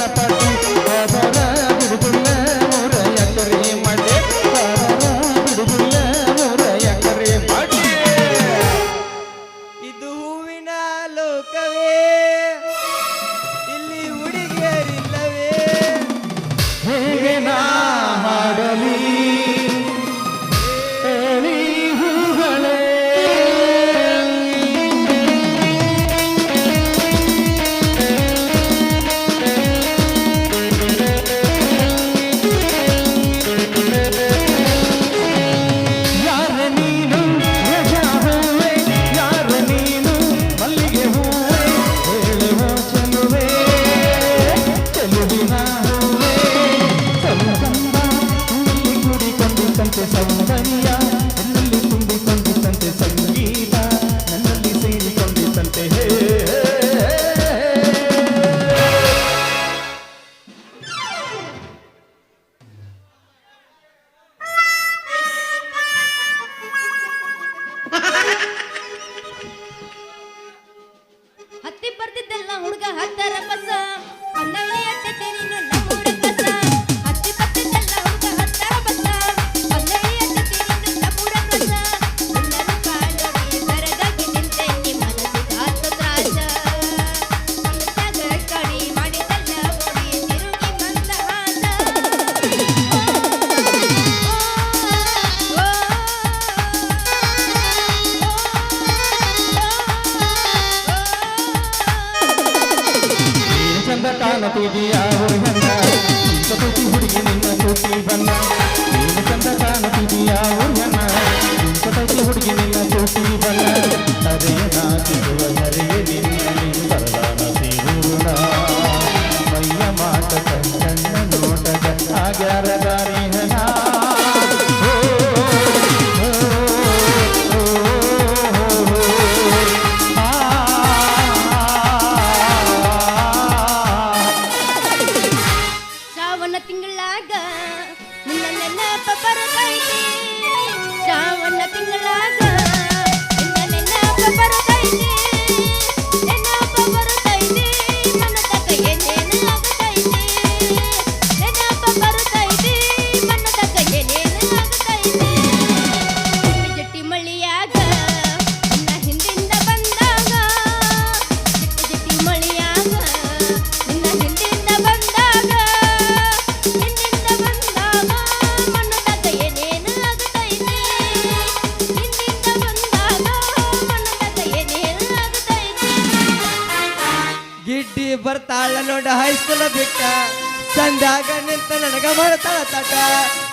ಮನ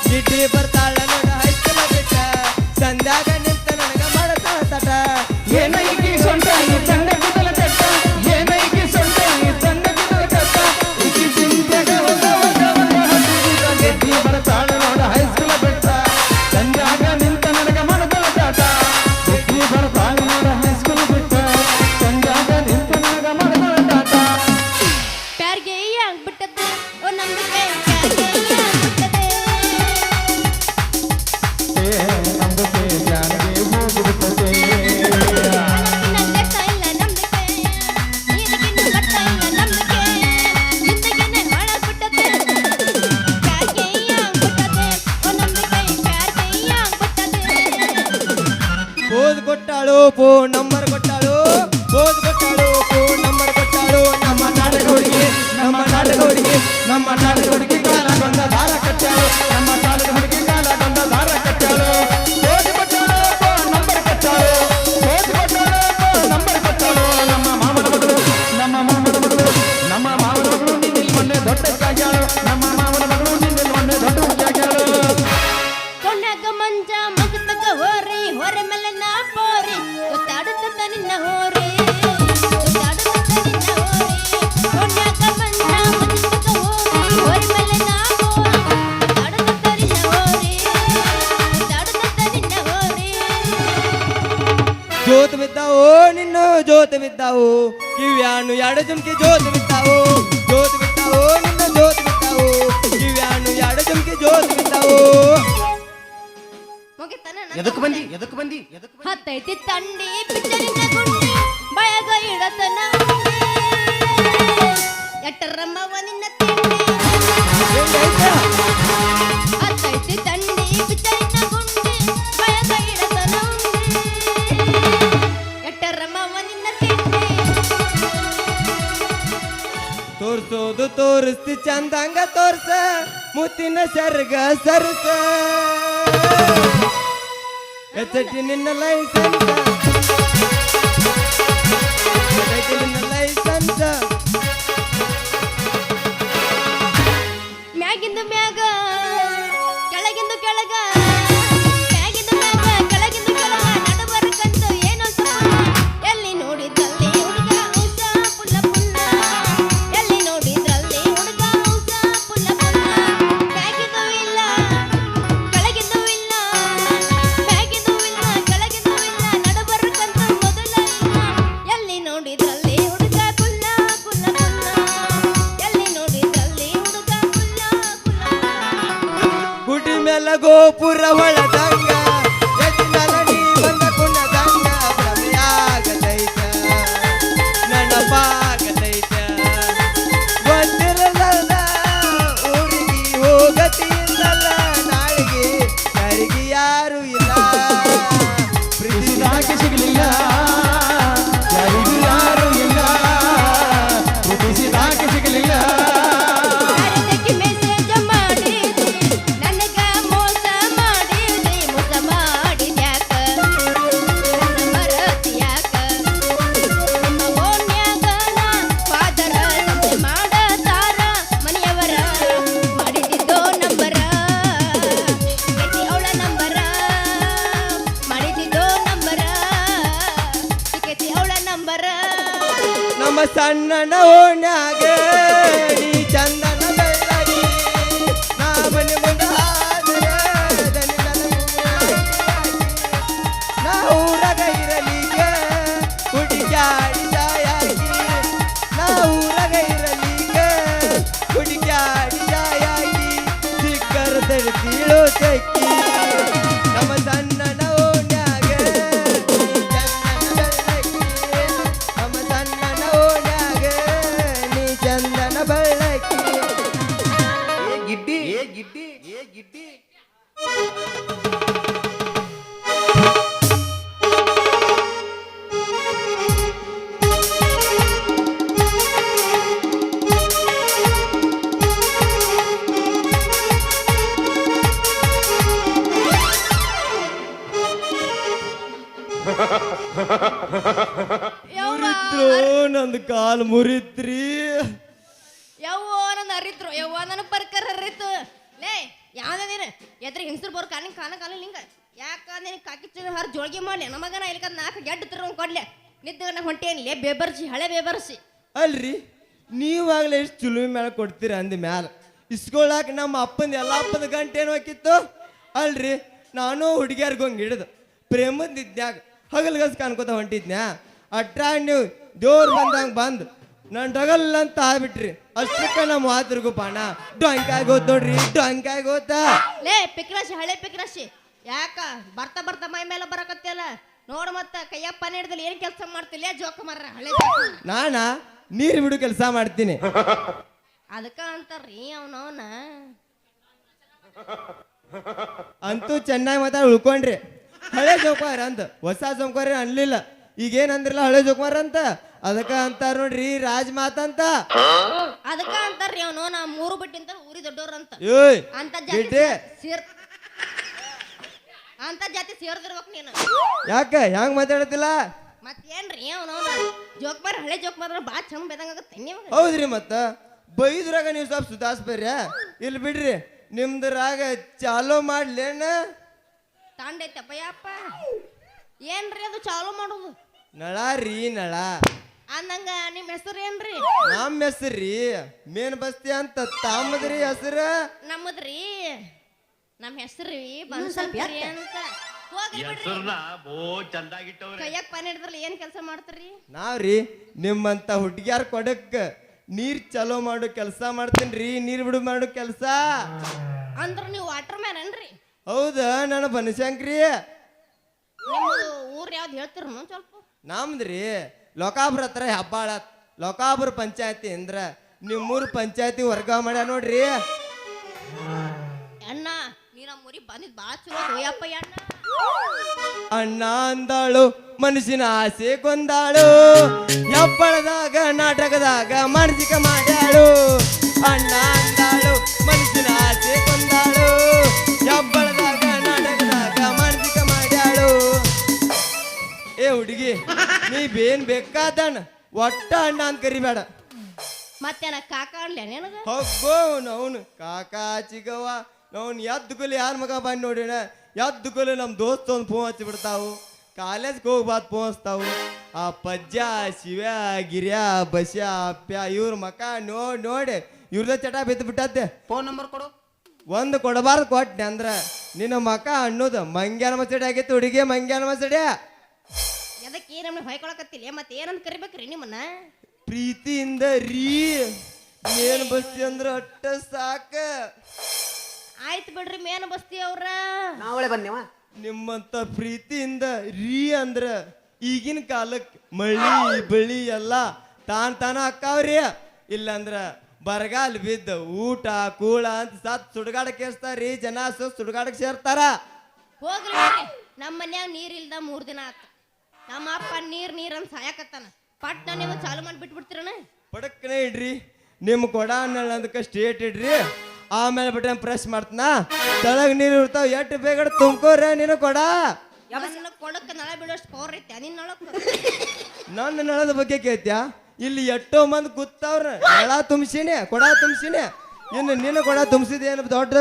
ಜಿಡ್ಡಿ ಬರ್ತ ఫోన్ నంబర్ కొట్టాడు ఫోన్ కొట్టాడు ఫోన్ నంబర్ కొట్టాడు. నమ్మ నాటకోడికి నమ్మ నాటకోడికి నమ్మ నాటకోడికి ಜ್ಯೋತವಿದ್ದಾವು ಕಿವ್ಯಾನು ಎರಡು ಜುಮ್ಕಿ ಜ್ಯೋತವಿದ್ದಾವು ಬಿದ್ದಾವು ನಿನ್ನ ಜ್ಯೋತವಿದ್ದಾವು ಕಿವ್ಯಾನು ಎರಡು ಜುಮ್ಕಿ ಬಿದ್ದಾವು ಎದಕ್ ಬಂದಿ? ಎದಕ್ ಬಂದಿ? ಎದಕ್ ಹತ್ತೈತಿ ತಂಡಿ ಪಿಚ್ಚರಿಂದ ಗುಂಡಿ ಬಯಗ ಇಡತನ ಎಟ್ಟರಮ್ಮವ ನಿನ್ನ ತಿಂಡಿ. ಹತ್ತೈತಿ ತಂಡಿ ತೋರ್ಸೋದು ತೋರಿಸ್ತಿ, ಚಂದಂಗ ತೋರ್ಸ, ಮುತ್ತಿನ ಸರ್ಗ ಸರ್ಸ. ಎಚ್ಚಟಿ ನಿನ್ನ ಲೈಸೆನ್ಸ್. ನಿನ್ನ ಮ್ಯಾಗಿಂದು ಮ್ಯಾಗ, ಕೆಳಗಿಂದು ಕೆಳಗ. ಕಾಲು ಮುರಿತ್ರಿ. ಯವ್ವ ನನ್ನ ಅರಿತ್ರು ಯವ್ವ ನನ್ನ ಪರ್ಕರ್ ಅರಿತು ಲೇ ಯಾವ್ದ ನೀನು ಎದ್ರ ಹೆಂಗಸರು ಬೋರ್ ಕಾಲಿನ ಕಾಲ ಕಾಲ ನಿಂಗ ಯಾಕ ನಿನ್ ಕಾಕಿ ಚುನ ಹರ್ ಜೋಳಿಗೆ ಮಾಡಿ ನಮಗನ ಇಲ್ಕ ನಾಲ್ಕು ಗೆಡ್ ತಿರು ಕೊಡ್ಲೆ. ನಿದ್ದಗನ ಹೊಂಟೇನ್ ಲೇ ಬೇಬರ್ಸಿ ಹಳೆ ಬೇಬರ್ಸಿ. ಅಲ್ರಿ ನೀವಾಗ್ಲೇ ಎಷ್ಟು ಚುಲುಮೆ ಮೇಲೆ ಕೊಡ್ತೀರ ಅಂದ ಮ್ಯಾಲ. ಇಸ್ಕೊಳಾಕ ನಮ್ಮ ಅಪ್ಪಂದ ಎಲ್ಲ ಅಪ್ಪನ ಗಂಟೆ ಏನು ಹಾಕಿತ್ತು? ಅಲ್ರಿ ನಾನು ಹುಡುಗಿಯರ್ಗೆ ಹಂಗೆ ಹಿಡಿದು. ಪ್ರೇಮದ ಇದ್ನ್ಯಾಗ ಹಗಲ್ಗಸ್ ಕಾಣ್ಕೋತ ಹೊಂಟಿದ್ನ್ಯಾ? ಅಟ್ರಾ ನೀವು ದೇವ್ರು ಬಂದಂಗೆ ಬಂದು. ನಾನು ಡಗಲ್ ಅಂತ ಆಗ್ಬಿಟ್ರಿ. ಅಷ್ಟಕ್ಕೆ ನಮ್ಮ ಮಾತೃಗೂ ಪಾಣ. ಡಂಕ ನೋಡ್ರಿ ಡೊಂಕಾಯ್ ಗೊತ್ತಾ ಲೇ ಪಿಕ್ರಾಶಿ ಹಳೆ ಪಿಕ್ರಾಶಿ. ಯಾಕ? ಬರ್ತಾ ಬರ್ತಾ ಮೈ ಮೇಲೆ ಬರಕತ್ತಿಯಲ್ಲ? ನೋಡು ಮತ್ತ ಕೈಯಪ್ಪ ಹಿಡ್ದಲ್ಲಿ ಏನ್ ಕೆಲಸ ಮಾಡ್ತಿಲ್ಲ ಜೋಕ ಮರ ಹಳೆ ನಾನ? ನೀರು ಬಿಡು ಕೆಲಸ ಮಾಡ್ತೀನಿ. ಅದಕ್ಕ ಅಂತಾರ್ರಿ ಅವನವನ ಅಂತೂ ಚೆನ್ನಾಗಿ ಮಾತಾಡಿ ಉಳ್ಕೊಂಡ್ರಿ. ಹಳೆ ಜೋಕಾರ ಅಂತ ಹೊಸ ಜೋಕಾರ ಅನ್ಲಿಲ್ಲ. ಈಗೇನ್ ಅಂದ್ರಲ್ಲ ಹಳೆ ಜೋಕುಮಾರ್ ಅಂತ? ಅದಕ್ಕ ಅಂತಾರ ನೋಡ್ರಿ ರಾಜ್ ಮಾತಂತ ಅದಕ್ಕ ಅಂತಾರ್ರಿ ಅವನು ನಾ ಮೂರು ಬಿಟ್ಟಿಂತ ಊರಿ ದೊಡ್ಡವ್ರ ಅಂತ ಏಯ್ ಅಂತ ಜಾತಿ ಸೇರ್ ಅಂತ ಜಾತಿ ಸೇರ್ದಿರ್ಬೇಕು ನೀನು. ಯಾಕ ಹೆಂಗ್ ಮಾತಾಡತಿಲ್ಲ? ಮತ್ತೇನ್ರಿ ಅವನವನ ಜೋಕ್ ಮಾರ ಹಳೆ ಜೋಕ್ ಬಾ ಭಾಳ ಚಂದ ಬೇದಂಗಾಗತ್ತೆ ನಿಮ್ಗೆ ಹೌದ್ರಿ ಮತ್ತ? ಬೈದ್ರಾಗ ನೀವು ಸ್ವಲ್ಪ ಸುಧಾರಿಸ್ಬೇರ್ಯ ಇಲ್ಲಿ ಬಿಡ್ರಿ ನಿಮ್ದ್ರಾಗ ಚಾಲೋ ಮಾಡ್ಲೇನ? ತಾಂಡೈತಪ್ಪ ಯಾಪ ಏನ್ರಿ ಅದು ಚಾಲು ಮಾಡೋದು? ನಳ ರೀ ನಳ. ಅಂದಂಗ ನಿಮ್ಮ ಹೆಸರು ಏನ್ರಿ? ನಮ್ಮ ಹೆಸರಿ ಮೇನ್ ಬಸ್ತಿ ಅಂತ ತಾಮದ್ರಿ ಹೆಸರು? ನಮ್ಮದ್ರಿ. ನಮ್ಮ ಹೆಸರು ಬನ್ಸಲ್ರಿ ಅಂತ. ಹೋಗ್ರಿ ಬಿಡ್ರಿ. ಹೆಸರ್ನ ಬೋ ಚಂದಾಗಿಟ್ಟವ್ರೆ. ಕೈಯಾಗ ಪನ್ ಹಿಡಿದ್ರಲ್ಲ ಏನ್ ಕೆಲಸ ಮಾಡ್ತೀರಿ? ನಾವ್ರಿ ನಿಮ್ಮಂತ ಹುಡ್ಗ್ಯಾರ ಕೊಡಕ್ ನೀರ್ ಚಲೋ ಮಾಡೋ ಕೆಲಸ ಮಾಡ್ತೀನಿ ನೀರ್ ಬಿಡು ಮಾಡೋ ಕೆಲಸ. ಅಂದ್ರ ನೀವು ವಾಟರ್ ಮ್ಯಾನ್ ಏನ್ರಿ? ಹೌದಾ ನನ್ನ ಬನಶಂಕ್ರಿ. ನಿಮ್ಮದು ಊರ್ ಯಾವ್ದು ಹೇಳ್ತೀರ ಸ್ವಲ್ಪ? ನಮ್ದ್ರಿ ಲೋಕಾಪುರ ಹತ್ರ ಹೆಬ್ಬಾಳ ಲೋಕಾಪುರ ಪಂಚಾಯತಿ ಅಂದ್ರ ನಿಮ್ಮೂರು ಪಂಚಾಯತಿ ವರ್ಗ ಮಾಡ್ಯ ನೋಡ್ರಿ. ಅಣ್ಣ ನೀ ನಮ್ಮ ಊರಿಗೆ ಬಂದಿದ್ ಬಾಳ ಚಲೋ ಹೋಯಪ್ಪ ಅಣ್ಣ. ಅಣ್ಣ ಅಂದಾಳು ಮನುಷ್ಯನ ಆಸೆ ಕೊಂದಾಳು. ಹೆಬ್ಬಳದಾಗ ನಾಟಕದಾಗ ಮಾನಸಿಕ ಮಾಡ್ಯಾಳು. ಅಣ್ಣ ಅಂದಾಳು ಮನುಷ್ಯನ ಆಸೆ ಕೊಂದಾಳು. ಹೆಬ್ಬಳದಾಗ ಏ ಹುಡುಗಿ. ನೀ ಬೇನ್ ಬೇಕಾದಣ್ಣ ಒಟ್ಟ ಅಣ್ಣ ಅಂತ ಕರಿಬೇಡ. ಮತ್ತೇನ ಕಾಕ ಅನ್ಲ ನಿನಗ? ಹೋಗೋ ಅವನು ಕಾಕ ಚಿಗವ ಅವ್ನು ಎದ್ದು ಕುಲಿ ಯಾರ ಮಗ ಬಂದು ನೋಡಿಣ ಎದ್ದು ಕುಲಿ ನಮ್ಮ ದೋಸ್ತ ಒಂದು ಫೋನ್ ಹಚ್ಚಿ ಬಿಡ್ತಾವು. ಕಾಲೇಜ್ಗೆ ಹೋಗ್ಬಾರ್ದು ಫೋನ್ ಹಚ್ತಾವು. ಆ ಪಜ್ಜ ಶಿವ ಗಿರ್ಯ ಬಸ್ಯ ಅಪ್ಯ ಇವ್ರ ಮಕ ನೋಡಿ ನೋಡಿ. ಇವ್ರದ ಚಟ ಬಿದ್ದು ಬಿಟ್ಟದ್ದೆ. ಫೋನ್ ನಂಬರ್ ಕೊಡು. ಒಂದು ಕೊಡಬಾರ್ದು ಕೊಟ್ಟೆ ಅಂದ್ರ ನಿನ್ನ ಮಕ ಅನ್ನೋದು ಮಂಗ್ಯಾನ ಮಸಡಿ ಆಗಿತ್ತು ಹುಡುಗಿ ಮಂಗ್ಯಾನ ಮಸಡಿ. ಎದಕ್ಕೆ ನಮ್ಗೆ ಹೊಯ್ಕೊಳಕತ್ತಿಲ್ಲ. ಮತ್ತೆ ಏನಂತ ಕರಿಬೇಕ್ರಿ ನಿಮ್ಮನ್ನ? ಪ್ರೀತಿಯಿಂದ ರೀ ಮೇನ್ ಬಸ್ತಿ ಅಂದ್ರ ಅಟ್ಟ ಸಾಕ. ಆಯ್ತು ಬಿಡ್ರಿ ಮೇನ್ ಬಸ್ತಿ ಅವ್ರ. ನಾವಳೆ ಬಂದೇವ? ನಿಮ್ಮಂತ ಪ್ರೀತಿಯಿಂದ ರೀ ಅಂದ್ರ ಈಗಿನ ಕಾಲಕ್ಕೆ ಮಳಿ ಬಳಿ ಎಲ್ಲ ತಾನ್ ತಾನ ಅಕ್ಕಾವ್ರಿ ಇಲ್ಲಂದ್ರ ಬರಗಾಲ ಬಿದ್ದ ಊಟ ಕೂಳ ಅಂತ ಸತ್ ಸುಡ್ಗಾಡಕ್ ಸೇರ್ತಾರ್ರಿ ಜನ ಸೊ ಸುಡ್ಗಾಡಕ್ ಸೇರ್ತಾರ. ಹೋಗ್ರಿ ಬಿಡ್ರಿ. ನಮ್ಮ ಮನ್ಯಾಗ ನೀರ್ ಇಲ್ದ ಮೂರ್ ದಿನ ಆತ. ನಮ್ಮ ಅಪ್ಪ ನೀರ್ ನೀರ್ ಅಂತ ಸಾಯಕತ್ತಾನ. ಪಟ್ನ ನೀವು ಚಾಲು ಮಾಡಿ ಬಿಟ್ಬಿಡ್ತೀರನ? ಪಡಕ್ನೆ ಇಡ್ರಿ. ನಿಮ್ ಕೊಡ ಅನ್ನಕ್ಕೆ ಸ್ಟೇಟ್ ಇಡ್ರಿ. ಆಮೇಲೆ ಬಿಟ್ರೆ ಪ್ರೆಸ್ ಮಾಡ್ತನ? ತಳಗ್ ನೀರು ಇರ್ತಾವ ಎಟ್ ಬೇಗ ತುಂಬ್ಕೋರ ನೀನು ಕೊಡ? ನನ್ನ ಕೊಡಕ್ಕೆ ನಳ ಬಿಡೋಷ್ಟು ಪವರ್ ಐತೆ ನಿನ್ನ ನಳಕ್ ನನ್ನ ನಳದ ಬಗ್ಗೆ ಕೇಳ್ತ್ಯಾ? ಇಲ್ಲಿ ಎಷ್ಟೋ ಮಂದಿ ಕೂತವ್ರ ನಳ ತುಂಬಿಸಿನಿ ಕೊಡ ತುಂಬಿಸಿನಿ. ಇನ್ನು ನಿನ್ನ ಕೊಡ ತುಂಬಿಸಿದೇನು ದೊಡ್ಡ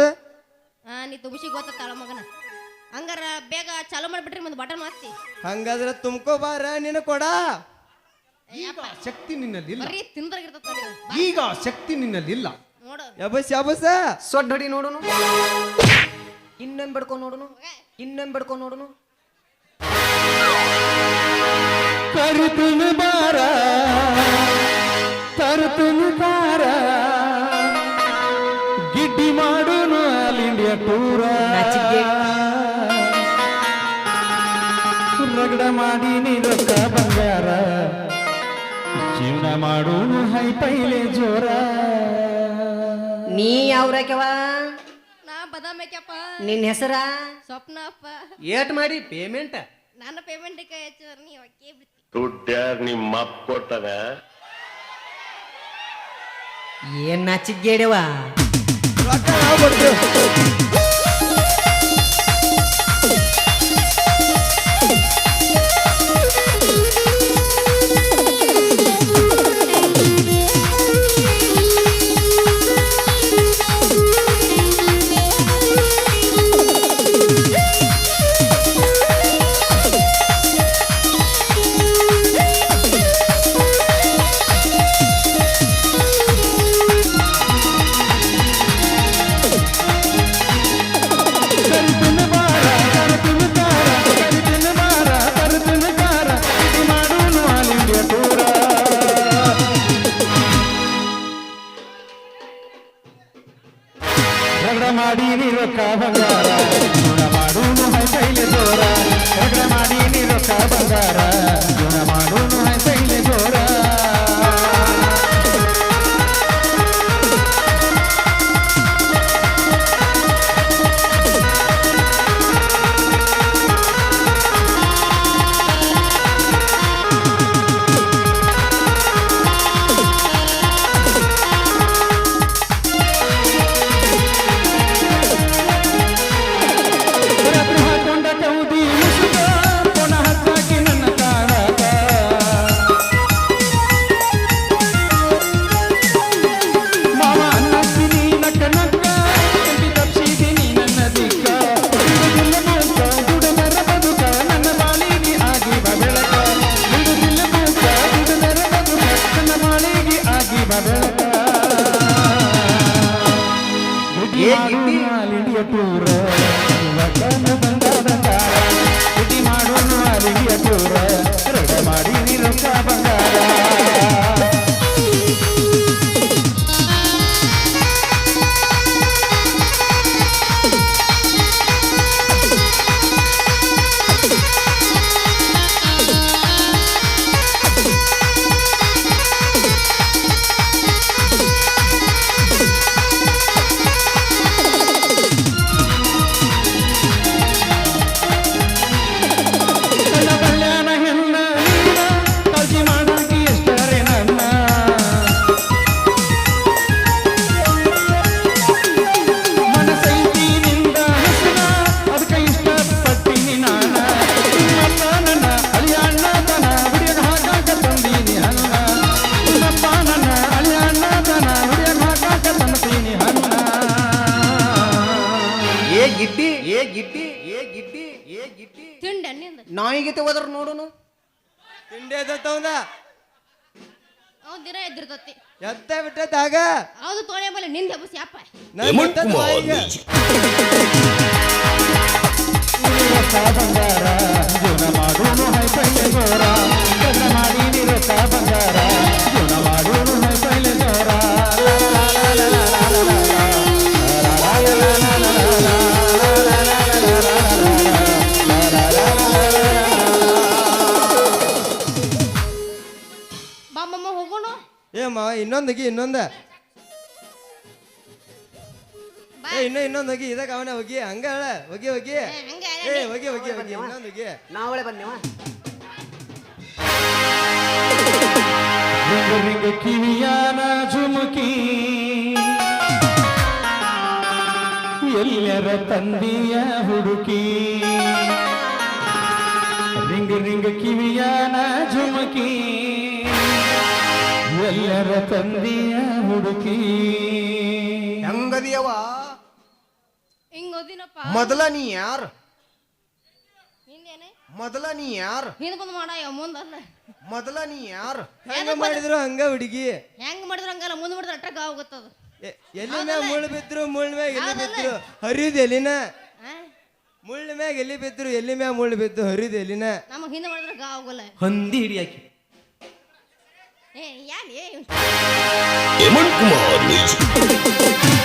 ಹಾ ನೀ ತುಂಬಿಸಿ ಗೊತ್ತಾಳ ಮಗನ. ಹಂಗಾರ ಬೇಗ ಚಾಲೂ ಮಾಡ್ಬಿಟ್ರಿ ಮುಂದೆ ಬಟನ್ ಮಾಸ್ತಿ ಹಂಗಾದ್ರೆ ತುಂಬ್ಕೋಬಾರ ನಿನ್ನ ಕೊಡ. ಈಗ ಶಕ್ತಿ ನಿನ್ನಲ್ಲಿಲ್ಲ. ಬರೀ ತಿಂದ್ರಾಗಿರ್ತದ ಈಗ ಶಕ್ತಿ ನಿನ್ನಲ್ಲಿಲ್ಲ. ನೋಡು. ಯಬಸ್ ಯಬಸ್. ಸೊಡ್ಡ ಹೊಡಿ ನೋಡುನು. ಇನ್ನೊಂದ್ ಬಿಡ್ಕೊ ನೋಡುನು. ಇನ್ನೊಂದ್ ಬಿಡ್ಕೊ ನೋಡುನು. ಕರುತುನು ಬಾರ ತರುತುನು ಬಾರ. ಗಿಡ್ಡಿ ಮಾಡುನು ಆಲ್ ಇಂಡಿಯಾ ಟೂರ ರಗಡ ಮಾಡಿ ರೊಕ್ಕ ಬಂಗಾರ. ಜೀವನ ಮಾಡೋನು ಹೈ ಪೈಲೆ ಜೋರ. ನೀ ಯಾವ್ರಕ್ಯವ ನಾ ಬದಾಮಕ್ಯಪ್ಪ ನಿನ್ನ ಹೆಸರ? ಸ್ವಪ್ನ ಅಪ್ಪ ಏಟ್ ಮಾಡಿ ಪೇಮೆಂಟ್ ನನ್ನ ಪೇಮೆಂಟ್ ಕೈ ಹಚ್ಚಿದ್ರ ನೀ ಬಿತ್ತಿ ದುಡ್ಡ್ಯಾರ್ ನಿಮ್ಮ ಅಪ್ಪ ಕೊಟ್ಟಾಗ ಏನ್ ನಾಚಿಗೇಡವಾ ರೊಕ್ಕ ಕೊಡ್ತೇವೆ ಹೋದ್ರ ನೋಡುನು? ತಿಂಡಿ ಎದ್ದತ್ತವಂದ ಅವ್ನು ದಿನ ಎದ್ದಿರ್ತತಿ. ಎತ್ತ ಬಿಟ್ಟದಾಗ ಹೌದು ತೋಳೆ ಮೇಲೆ ನಿಂದ ಬಸ್ ಯಪ್ಪ ನಾನು ಬಂಗಾರ ಜೀವನ ಮಾಡೋನು ಹೈಪೈಲೆ ಜೋರ ಕೆಲಸ ಮಾಡಿ ನೀ ಬಂಗಾರ. ಏ ಮಾವ ಇನ್ನೊಂದಗಿ ಇನ್ನೊಂದ. ಏ ಇನ್ನೂ ಇನ್ನೊಂದಗಿ ಇದಾಗ ಅವನ ಹೋಗಿ ಹಂಗ ಹೇಳ ಹೋಗಿ ಹೋಗಿ. ಏ, ಹೋಗಿ ಹೋಗಿ ಹೋಗಿ ಹೋಗಿ ಹೋಗಿ ನಾವಳೆ ರಿಂಗ ಕಿವಿಯಾನ ಝುಮುಕಿ. ಎಲ್ಲರ ತಂದೆಯ ಹುಡುಕಿ. ರಿಂಗ ರಿಂಗ ಕಿವಿಯಾನ ಝುಮುಕಿ. ಎಲ್ಲರ ತಂದೆಯ ಹುಡುಕಿ. ಹೆಂಗದಿಯವ ಹಿಂಗದಿನಪ್ಪ. ಮೊದಲ ನೀ ಯಾರು? ಹಿಂದೇನೆ ಮೊದಲ ನೀ ಯಾರು? ಹಿಂದ್ ಬಂದ್ ಮಾಡ ಮುಂದಲ್ಲ ಮೊದಲ ನೀ ಯಾರು? ಹೆಂಗ ಮಾಡಿದ್ರು? ಹಂಗ ಹುಡುಗಿ? ಹೆಂಗ್ ಮಾಡಿದ್ರು ಹಂಗಲ್ಲ ಮುಂದ್ ಮಾಡಿದ್ರೆ ಅಟ್ರಾಕ್ ಆಗೋಗತ್ತದ. ಎ- ಎಲ್ಲಿ ಮ್ಯಾಗ ಮುಳ್ಳು ಬಿದ್ರು ಮುಳ್ಳ ಮ್ಯಾಗ ಎಲ್ಲಿ ಬಿದ್ರು? ಹರಿದ ಎಲ್ಲಿನ? ಮುಳ್ಳ ಮ್ಯಾಗ ಎಲ್ಲಿ ಬಿದ್ರು ಎಲ್ಲಿ ಮ್ಯಾಗ ಮುಳ್ಳು ಬಿದ್ದು ಹರಿದ ಎಲ್ಲಿನ? ನಮಗ್ ಹಿಂದೆ ಮಾಡಿದ್ರೆ ಗಾ ಆಗೋಲ್ಲ. ಹಂದಿ ಹಿಡಿಯಾಕಿ ಏ ಯಾಕೆ ಹೇಮಂತ್ ಕುಮಾರ್ ಮ್ಯೂಸಿಕ್